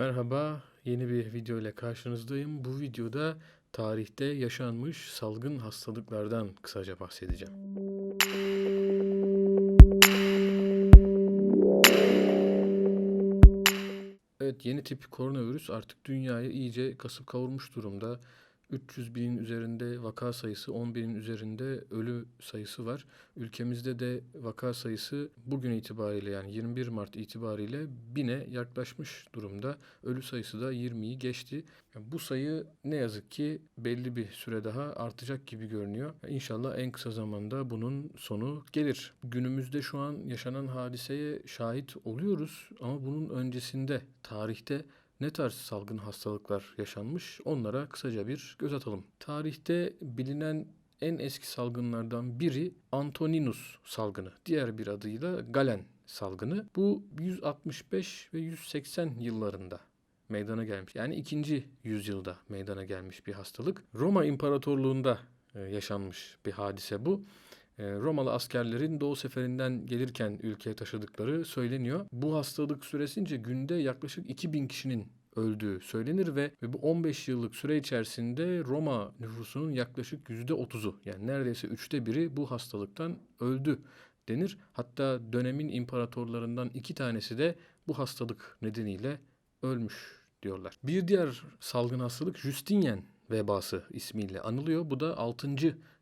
Merhaba, yeni bir video ile karşınızdayım. Bu videoda tarihte yaşanmış salgın hastalıklardan kısaca bahsedeceğim. Evet, yeni tip koronavirüs artık dünyayı iyice kasıp kavurmuş durumda. 300 binin üzerinde vaka sayısı, 10 binin üzerinde ölü sayısı var. Ülkemizde de vaka sayısı bugün itibariyle yani 21 Mart itibariyle bine yaklaşmış durumda. Ölü sayısı da 20'yi geçti. Yani bu sayı ne yazık ki belli bir süre daha artacak gibi görünüyor. İnşallah en kısa zamanda bunun sonu gelir. Günümüzde şu an yaşanan hadiseye şahit oluyoruz ama bunun öncesinde tarihte ne tarz salgın hastalıklar yaşanmış onlara kısaca bir göz atalım. Tarihte bilinen en eski salgınlardan biri Antoninus salgını. Diğer bir adıyla Galen salgını. Bu 165 ve 180 yıllarında meydana gelmiş. Yani ikinci yüzyılda meydana gelmiş bir hastalık. Roma İmparatorluğu'nda e, yaşanmış bir hadise bu. E, Romalı askerlerin Doğu seferinden gelirken ülkeye taşıdıkları söyleniyor. Bu hastalık süresince günde yaklaşık 2000 kişinin öldüğü söylenir ve, ve bu 15 yıllık süre içerisinde Roma nüfusunun yaklaşık %30'u yani neredeyse üçte biri bu hastalıktan öldü denir. Hatta dönemin imparatorlarından iki tanesi de bu hastalık nedeniyle ölmüş diyorlar. Bir diğer salgın hastalık Justinian vebası ismiyle anılıyor. Bu da 6.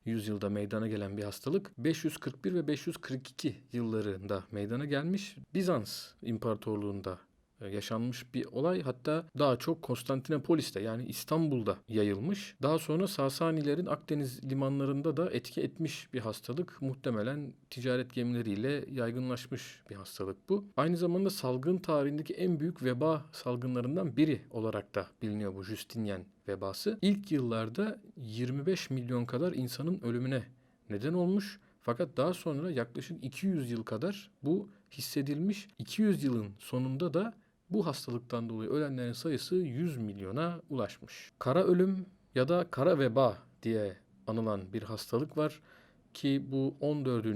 yüzyılda meydana gelen bir hastalık. 541 ve 542 yıllarında meydana gelmiş. Bizans İmparatorluğu'nda yaşanmış bir olay. Hatta daha çok Konstantinopolis'te yani İstanbul'da yayılmış. Daha sonra Sasanilerin Akdeniz limanlarında da etki etmiş bir hastalık. Muhtemelen ticaret gemileriyle yaygınlaşmış bir hastalık bu. Aynı zamanda salgın tarihindeki en büyük veba salgınlarından biri olarak da biliniyor bu Justinian vebası. İlk yıllarda 25 milyon kadar insanın ölümüne neden olmuş. Fakat daha sonra yaklaşık 200 yıl kadar bu hissedilmiş. 200 yılın sonunda da bu hastalıktan dolayı ölenlerin sayısı 100 milyona ulaşmış. Kara ölüm ya da kara veba diye anılan bir hastalık var ki bu 14.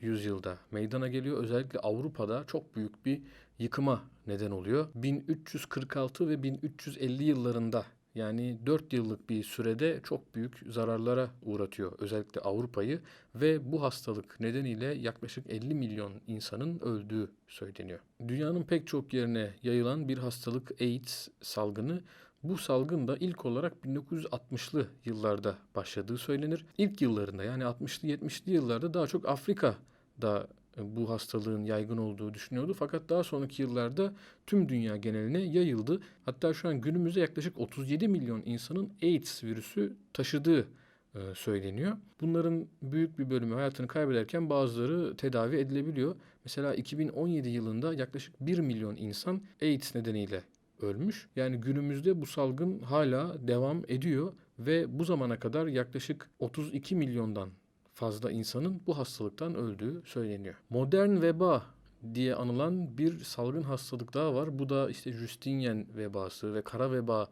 yüzyılda meydana geliyor. Özellikle Avrupa'da çok büyük bir yıkıma neden oluyor. 1346 ve 1350 yıllarında yani 4 yıllık bir sürede çok büyük zararlara uğratıyor özellikle Avrupa'yı ve bu hastalık nedeniyle yaklaşık 50 milyon insanın öldüğü söyleniyor. Dünyanın pek çok yerine yayılan bir hastalık AIDS salgını bu salgın da ilk olarak 1960'lı yıllarda başladığı söylenir. İlk yıllarında yani 60'lı 70'li yıllarda daha çok Afrika'da bu hastalığın yaygın olduğu düşünüyordu. Fakat daha sonraki yıllarda tüm dünya geneline yayıldı. Hatta şu an günümüzde yaklaşık 37 milyon insanın AIDS virüsü taşıdığı e, söyleniyor. Bunların büyük bir bölümü hayatını kaybederken bazıları tedavi edilebiliyor. Mesela 2017 yılında yaklaşık 1 milyon insan AIDS nedeniyle ölmüş. Yani günümüzde bu salgın hala devam ediyor ve bu zamana kadar yaklaşık 32 milyondan fazla insanın bu hastalıktan öldüğü söyleniyor. Modern veba diye anılan bir salgın hastalık daha var. Bu da işte Justinian vebası ve kara veba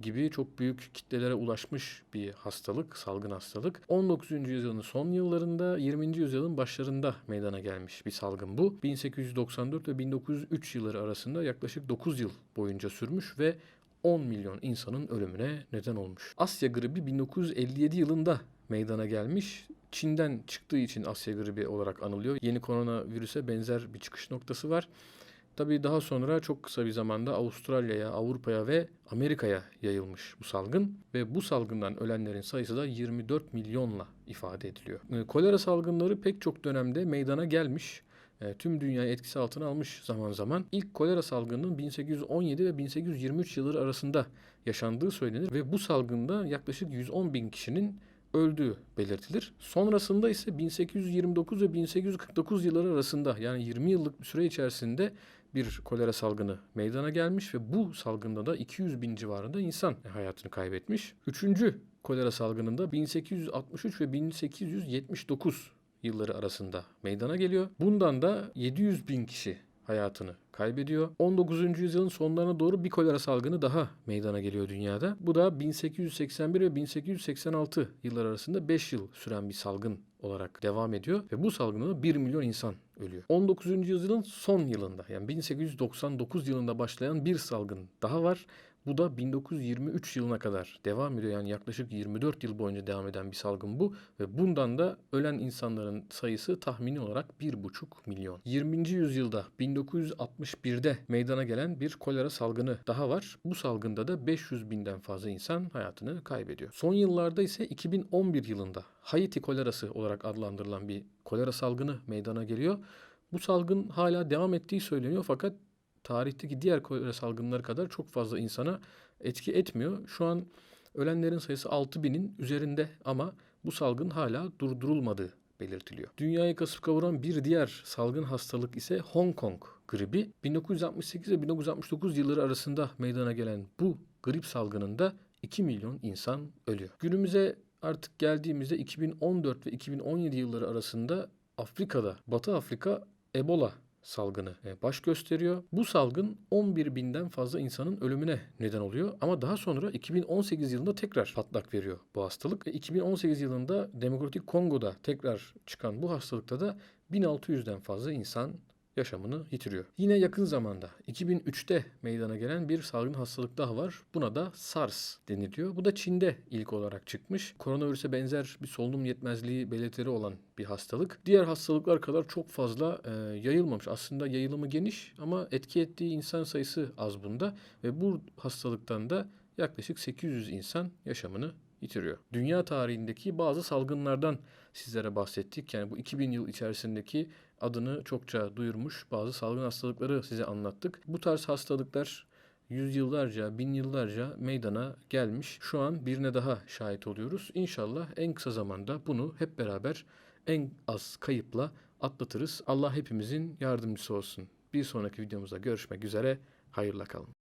gibi çok büyük kitlelere ulaşmış bir hastalık, salgın hastalık. 19. yüzyılın son yıllarında, 20. yüzyılın başlarında meydana gelmiş bir salgın bu. 1894 ve 1903 yılları arasında yaklaşık 9 yıl boyunca sürmüş ve 10 milyon insanın ölümüne neden olmuş. Asya gribi 1957 yılında meydana gelmiş. Çin'den çıktığı için Asya gribi olarak anılıyor. Yeni koronavirüse benzer bir çıkış noktası var. Tabii daha sonra çok kısa bir zamanda Avustralya'ya, Avrupa'ya ve Amerika'ya yayılmış bu salgın ve bu salgından ölenlerin sayısı da 24 milyonla ifade ediliyor. Ee, kolera salgınları pek çok dönemde meydana gelmiş. E, tüm dünyayı etkisi altına almış zaman zaman. İlk kolera salgınının 1817 ve 1823 yılları arasında yaşandığı söylenir ve bu salgında yaklaşık 110 bin kişinin öldüğü belirtilir. Sonrasında ise 1829 ve 1849 yılları arasında yani 20 yıllık bir süre içerisinde bir kolera salgını meydana gelmiş ve bu salgında da 200 bin civarında insan hayatını kaybetmiş. Üçüncü kolera salgınında 1863 ve 1879 yılları arasında meydana geliyor. Bundan da 700 bin kişi hayatını kaybediyor. 19. yüzyılın sonlarına doğru bir kolera salgını daha meydana geliyor dünyada. Bu da 1881 ve 1886 yıllar arasında 5 yıl süren bir salgın olarak devam ediyor ve bu salgında da 1 milyon insan ölüyor. 19. yüzyılın son yılında yani 1899 yılında başlayan bir salgın daha var. Bu da 1923 yılına kadar devam ediyor. Yani yaklaşık 24 yıl boyunca devam eden bir salgın bu. Ve bundan da ölen insanların sayısı tahmini olarak 1,5 milyon. 20. yüzyılda 1961'de meydana gelen bir kolera salgını daha var. Bu salgında da 500 binden fazla insan hayatını kaybediyor. Son yıllarda ise 2011 yılında Haiti kolerası olarak adlandırılan bir kolera salgını meydana geliyor. Bu salgın hala devam ettiği söyleniyor fakat tarihteki diğer kolera salgınları kadar çok fazla insana etki etmiyor. Şu an ölenlerin sayısı 6000'in üzerinde ama bu salgın hala durdurulmadığı belirtiliyor. Dünyayı kasıp kavuran bir diğer salgın hastalık ise Hong Kong gribi. 1968 ve 1969 yılları arasında meydana gelen bu grip salgınında 2 milyon insan ölüyor. Günümüze artık geldiğimizde 2014 ve 2017 yılları arasında Afrika'da, Batı Afrika Ebola salgını e, baş gösteriyor. Bu salgın 11 binden fazla insanın ölümüne neden oluyor. Ama daha sonra 2018 yılında tekrar patlak veriyor bu hastalık. Ve 2018 yılında Demokratik Kongo'da tekrar çıkan bu hastalıkta da 1600'den fazla insan yaşamını yitiriyor. Yine yakın zamanda 2003'te meydana gelen bir salgın hastalık daha var. Buna da SARS deniliyor. Bu da Çin'de ilk olarak çıkmış. Koronavirüse benzer bir solunum yetmezliği belirtileri olan bir hastalık. Diğer hastalıklar kadar çok fazla e, yayılmamış. Aslında yayılımı geniş ama etki ettiği insan sayısı az bunda ve bu hastalıktan da yaklaşık 800 insan yaşamını yitiriyor. Dünya tarihindeki bazı salgınlardan sizlere bahsettik. Yani bu 2000 yıl içerisindeki adını çokça duyurmuş bazı salgın hastalıkları size anlattık. Bu tarz hastalıklar yüzyıllarca, bin yıllarca meydana gelmiş. Şu an birine daha şahit oluyoruz. İnşallah en kısa zamanda bunu hep beraber en az kayıpla atlatırız. Allah hepimizin yardımcısı olsun. Bir sonraki videomuzda görüşmek üzere. Hayırla kalın.